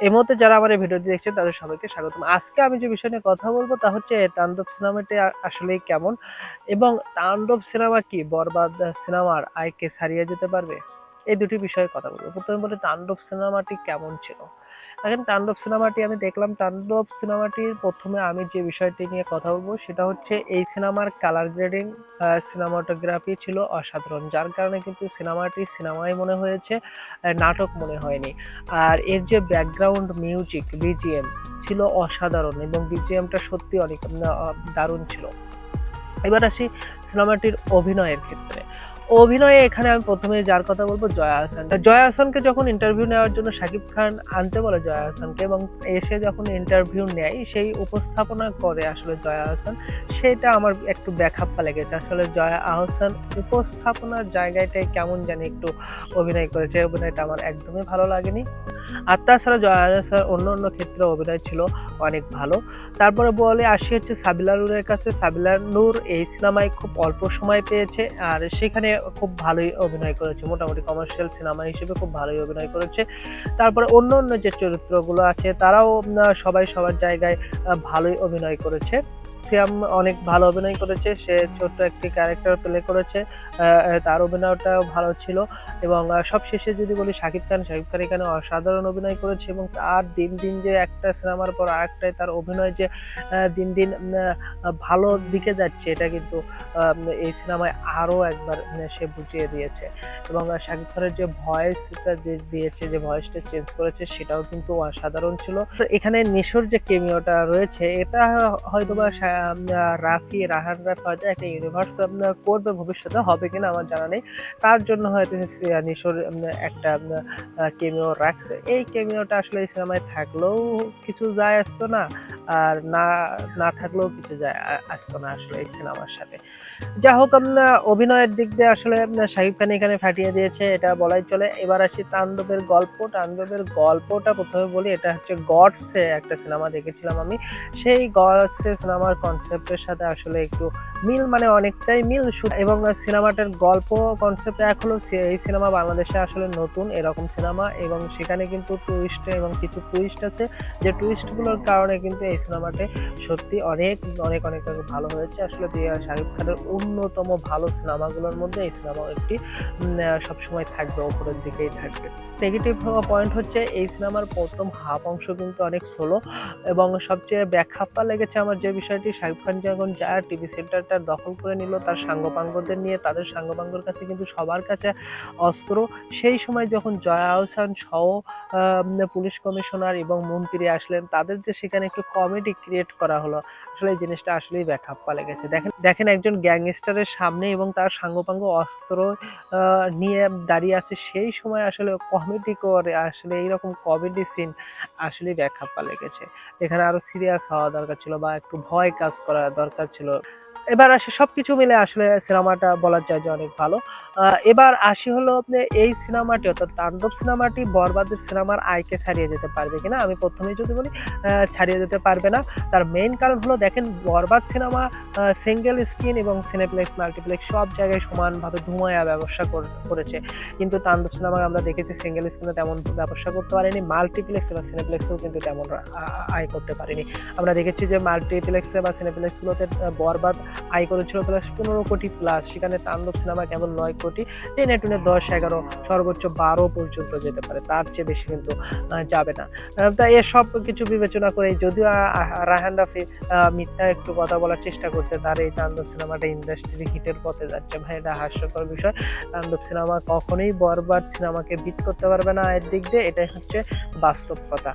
এই মুহূর্তে যারা আমার এই ভিডিওটি দেখছেন, তাদের সবাইকে স্বাগতম। আজকে আমি যে বিষয় নিয়ে কথা বলব, তা হচ্ছে তাণ্ডব সিনেমাটি আসলে কেমন এবং তাণ্ডব সিনেমা কি? বরবাদ সিনেমার আয়কে সারিয়ে যেতে পারবে? এই দুটি বিষয়ে কথা বলব। প্রথমে বলি, তাণ্ডব সিনেমাটি কেমন ছিল? এখন তাণ্ডব সিনেমাটি আমি দেখলাম। তাণ্ডব সিনেমাটির প্রথমে আমি যে বিষয়টি নিয়ে কথা বলব, সেটা হচ্ছে এই সিনেমার কালার গ্রেডিং সিনেমাটোগ্রাফি ছিল অসাধারণ। যার কারণে কিন্তু সিনেমাটি সিনেমাই মনে হয়েছে নাটক মনে হয়নি। আর এর যে ব্যাকগ্রাউন্ড মিউজিক বিজিএম ছিল অসাধারণ এবং বিজিএমটা সত্যি অনেক দারুণ ছিল। এবার আসি সিনেমাটির অভিনয়ের ক্ষেত্রে। অভিনয়ে এখানে আমি প্রথমে যার কথা বলব জয়া হাসান। জয়া হাসানকে যখন ইন্টারভিউ নেওয়ার জন্য শাকিব খান আনতে বলে জয়া হাসানকে এবং এসে যখন ইন্টারভিউ নেয়, সেই উপস্থাপনা করে আসলে জয়া হাসান। সেটা আমার একটু ব্যাখাপ্পা লেগেছে। আসলে জয়া আহসান উপস্থাপনার জায়গাটায় কেমন জানি একটু অভিনয় করেছে। অভিনয়টা আমার একদমই ভালো লাগেনি। আর তাছাড়া জয়া আহসান অন্য অন্য ক্ষেত্রে অভিনয় ছিল অনেক ভালো। তারপরে বলে আসি হচ্ছে সাবিলা নূরের কাছে। সাবিলা নূর এই সিনেমায় খুব অল্প সময় পেয়েছে। আর সেখানে খুব ভালোই অভিনয় করেছে। মোটামুটি কমার্শিয়াল সিনেমা হিসেবে খুব ভালোই অভিনয় করেছে। তারপরে অন্য অন্য যে চরিত্রগুলো আছে, তারাও সবাই সবার জায়গায় ভালোই অভিনয় করেছে। সিয়াম অনেক ভালো অভিনয় করেছে। সে ছোট্ট একটি ক্যারেক্টার প্লে করেছে। তার অভিনয়টাও ভালো ছিল এবং সবশেষে যদি বলি শাকিব খান শাকিব খান এখানে অসাধারণ অভিনয় করেছে এবং তার দিন দিন যে একটা সিনেমার পর আরেকটায় তার অভিনয় যে দিন দিন ভালো দিকে যাচ্ছে, এটা কিন্তু এই সিনেমায় আরও একবার সে বুঝিয়ে দিয়েছে। এবং শাকিব খানের যে ভয়েসটা দিয়েছে, যে ভয়েসটা চেঞ্জ করেছে, সেটাও কিন্তু অসাধারণ ছিল। এখানে নিশোর যে কেমিওটা রয়েছে, এটা হয়তোবা রাফি রাহানরা হয়তো একটা ইউনিভার্স করবে, ভবিষ্যতে হবে কিনা আমার জানা নেই। তার জন্য হয়তো নিশোর একটা কেমিও রাখছে। এই কেমিওটা আসলে এই সিনেমায় থাকলেও কিছু যায় আসতো না। আর না না থাকলেও কিছু যায় আসতো না আসলে এই সিনেমার সাথে। যা হোক আমরা অভিনয়ের দিক দিয়ে আসলে শাকিব খান এখানে ফাটিয়ে দিয়েছে, এটা বলাই চলে। এবার আসি তাণ্ডবের গল্প। তাণ্ডবের গল্পটা প্রথমে বলি, এটা হচ্ছে গডসে একটা সিনেমা দেখেছিলাম আমি। সেই গডসে সিনেমার কনসেপ্টের সাথে আসলে একটু মিল মানে অনেকটাই মিল। এবং সিনেমাটার গল্প কনসেপ্ট এখনও সে- এই সিনেমা বাংলাদেশে আসলে নতুন, এরকম সিনেমা এবং সেখানে কিন্তু টুইস্ট এবং কিছু টুইস্ট আছে। যে টুইস্টগুলোর কারণে কিন্তু এই সিনেমাতে সত্যি অনেক অনেক অনেক ভালো হয়েছে। আসলে শাকিব খানের অন্যতম ভালো সিনেমাগুলোর মধ্যে এই সিনেমাও একটি সবসময় থাকবে, ওপরের দিকেই থাকবে। নেগেটিভ পয়েন্ট হচ্ছে এই সিনেমার প্রথম হাফ অংশ কিন্তু অনেক স্লো এবং সবচেয়ে ব্যাখ্যাপ্পা লেগেছে আমার যে বিষয়টি শাকিব খান যখন যা টিভি সেন্টারটা দখল করে নিল, তার সাঙ্গপাঙ্গদের নিয়ে, তাদের সাঙ্গপাঙ্গর কাছে কিন্তু সবার কাছে অস্ত্র। সেই সময় যখন জয়া আহসান সহ পুলিশ কমিশনার এবং মন্ত্রী আসলেন, তাদের যে সেখানে একটু কমেডি ক্রিয়েট করা হলো। আসলে এই জিনিসটা আসলেই ব্যাখ্যাপ্পা লেগেছে। দেখেন দেখেন একজন গ্যাংস্টারের সামনে এবং তার সাঙ্গপাঙ্গ অস্ত্র নিয়ে দাঁড়িয়ে আছে, সেই সময় আসলে কমেডি করে আসলে এইরকম কমেডি সিন আসলেই ব্যাখ্যাপ্পা লেগেছে। এখানে আরও সিরিয়াস হওয়া দরকার ছিল বা একটু ভয় কাজ করা দরকার ছিল। এবার আসে, সবকিছু মিলে আসলে সিনেমাটা বলা যায় যে অনেক ভালো। এবার আসি হলো আপনি এই সিনেমাটি, অর্থাৎ তাণ্ডব সিনেমাটি, বরবাদের সিনেমার আয়কে ছাড়িয়ে যেতে পারবে কিনা? আমি প্রথমেই যদি বলি ছাড়িয়ে যেতে পারবে না। তার মেইন কারণ হলো, দেখেন বরবাদ সিনেমা সিঙ্গেল স্ক্রিন এবং সিনেপ্লেক্স মাল্টিপ্লেক্স সব জায়গায় সমানভাবে ধুমায়া ব্যবসা করেছে। কিন্তু তাণ্ডব সিনেমা আমরা দেখেছি সিঙ্গেল স্ক্রিনে তেমন ব্যবসা করতে পারেনি মাল্টিপ্লেক্স এবং সিনেপ্লেক্সেও কিন্তু তেমন আয় করতে পারেনি। আমরা দেখেছি যে মাল্টিপ্লেক্সে বা সিনেপ্লেক্সগুলোতে বরবাদ আয় করেছিল প্লাস পনেরো কোটি প্লাস সেখানে তাণ্ডব সিনেমা কেবল নয় কোটি, টেনে টুনে দশ, এগারো, সর্বোচ্চ বারো পর্যন্ত যেতে পারে। তার চেয়ে বেশি কিন্তু যাবে না। তাই এসব কিছু বিবেচনা করে যদিও রায়হান রাফি মিথ্যা একটু কথা বলার চেষ্টা করছে, তার এই তাণ্ডব সিনেমাটা ইন্ডাস্ট্রি হিটের পথে যাচ্ছে। ভাই, এটা হাস্যকর বিষয়। তাণ্ডব সিনেমা কখনোই বরবার সিনেমাকে বিট করতে পারবে না। এর দিক দিয়ে এটাই হচ্ছে বাস্তব কথা।